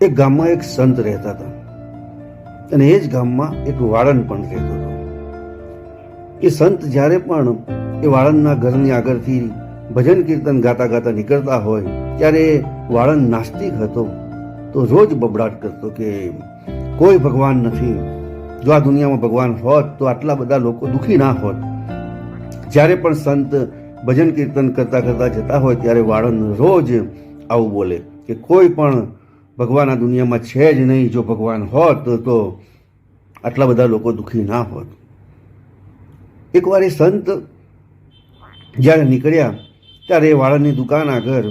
એક ગામમાં એક સંત રહેતા હતા. અને એ જ ગામમાં એક વાળંદ પણ રહેતો હતો. એ સંત જ્યારે પણ એ વાળંદના ઘરની આગળથી ભજન કીર્તન ગાતા ગાતા નીકળતા હોય, ત્યારે એ વાળંદ નાસ્તિક હતો, તો રોજ બબડાટ કરતો કે, કોઈ ભગવાન નથી. જો આ દુનિયામાં ભગવાન હોત, તો આટલા બધા લોકો દુઃખી ના હોત. જ્યારે પણ સંત ભજન કીર્તન કરતા કરતા જતા હોય, ત્યારે વાળંદ રોજ આવું બોલે કે, કોઈ પણ ભગવાન આ દુનિયામાં છે જ નહીં, જો ભગવાન હોત તો આટલા બધા લોકો દુઃખી ના હોત. એકવાર એ સંત જ્યારે નીકળ્યા, ત્યારે એ વાળાની દુકાન આગળ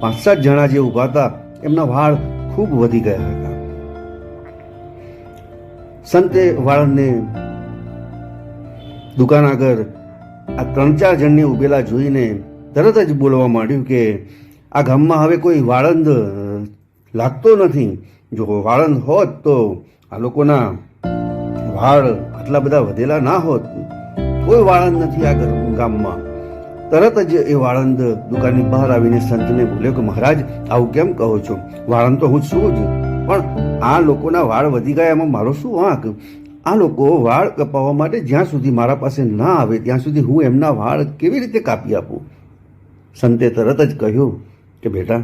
પાંચ સાત જણા જે ઊભા હતા, એમના વાળ ખૂબ વધી ગયા હતા. સંતે વાળંદને દુકાન આગળ આ ત્રણ ચાર જણને ઉભેલા જોઈને તરત જ બોલવા માંડ્યું કે આ ગામમાં હવે કોઈ વાળંદ લાગતો નથી. જો વાળંદ હોત તો આ લોકોના વાળ આટલા બધા વધેલા ના હોત. કોઈ વાળંદ નથી આ ગામમાં. તરત જ એ વાળંદ દુકાનની બહાર આવીને સંતને બોલ્યો કે મહારાજ, આવું કેમ કહો છો? વાળંદ તો હું છું જ. પણ આ લોકોના વાળ વધી ગયા એમાં મારો શું વાંક? આ લોકો વાળ કપાવવા માટે જ્યાં સુધી મારા પાસે ના આવે, ત્યાં સુધી હું એમના વાળ કેવી રીતે કાપી આપું? સંતે તરત જ કહ્યું કે બેટા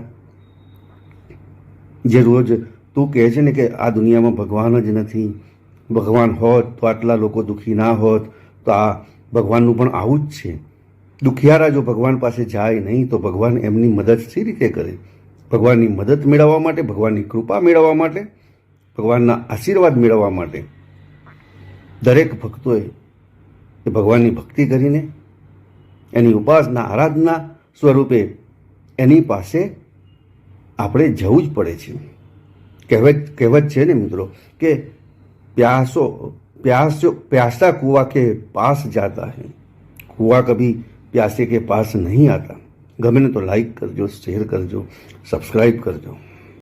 જે રોજ તું કહે છે ને કે આ દુનિયામાં ભગવાન જ નથી. ભગવાન હોત તો આટલા લોકો દુઃખી ના હોત, તો આ ભગવાનનું પણ આવું જ છે. દુખિયારા જો ભગવાન પાસે જાય નહીં, તો ભગવાન એમની મદદ સી રીતે કરે? ભગવાનની મદદ મેળવવા માટે, ભગવાનની કૃપા મેળવવા માટે, ભગવાનના આશીર્વાદ મેળવવા માટે. દરેક ભક્તોએ એ ભગવાનની ભક્તિ કરીને, એની ઉપાસના, આરાધના સ્વરૂપે એની પાસે आप જવું पड़े कहवत कहवत है मित्रों के ને प्यासो प्यास जो प्यासा कुआ के पास जाता है कुआ कभी प्यासे के पास नहीं आता गमे तो लाइक कर दो शेयर कर दो सब्सक्राइब कर दो